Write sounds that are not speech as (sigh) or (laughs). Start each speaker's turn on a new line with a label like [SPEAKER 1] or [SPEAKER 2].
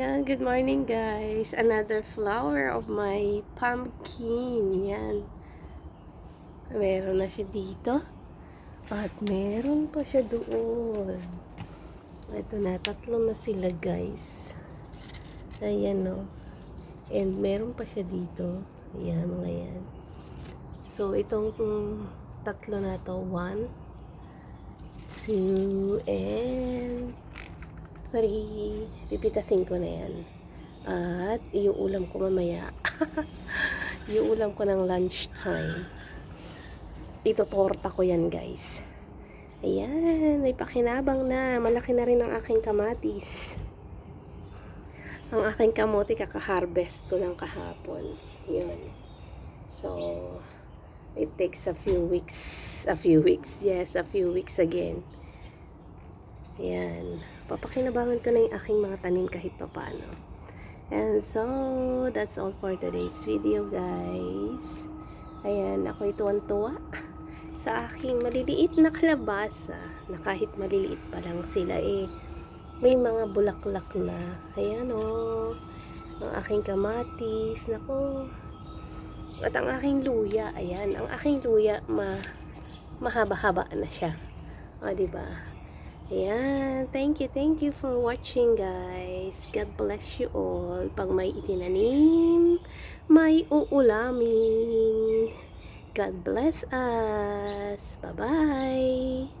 [SPEAKER 1] Yan, good morning guys. Another flower of my pumpkin. Yan. Meron na siya dito. At meron pa siya doon. Ito na, tatlo na sila guys. Ayan o. And meron pa siya dito. Ayan, mga yan. So, itong mm, tatlo na to, one, two, and three. Pipitasin ko na yan. At iuulam ko mamaya. (laughs) iuulam ko ng lunchtime. Ito torta ko yan guys. Ayan, may pakinabang na. Malaki na rin ang aking kamatis. Ang aking kamote kaka-harvest ko lang kahapon. Yun. So, it takes a few weeks. A few weeks. Yes, a few weeks again. Ayan. Papakinabangan ko na yung aking mga tanim kahit papano. And so, that's all for today's video, guys. Ayan, ako'y tuwan-tuwa sa aking maliliit na kalabasa na kahit maliliit pa lang sila eh may mga bulaklak na ayan oh, ang aking kamatis nako at ang aking luya ayan ang aking luya ma mahaba-haba na siya o di ba ayan thank you thank you for watching guys God bless you all pag may itinanim may uulamin God bless us. Bye-bye.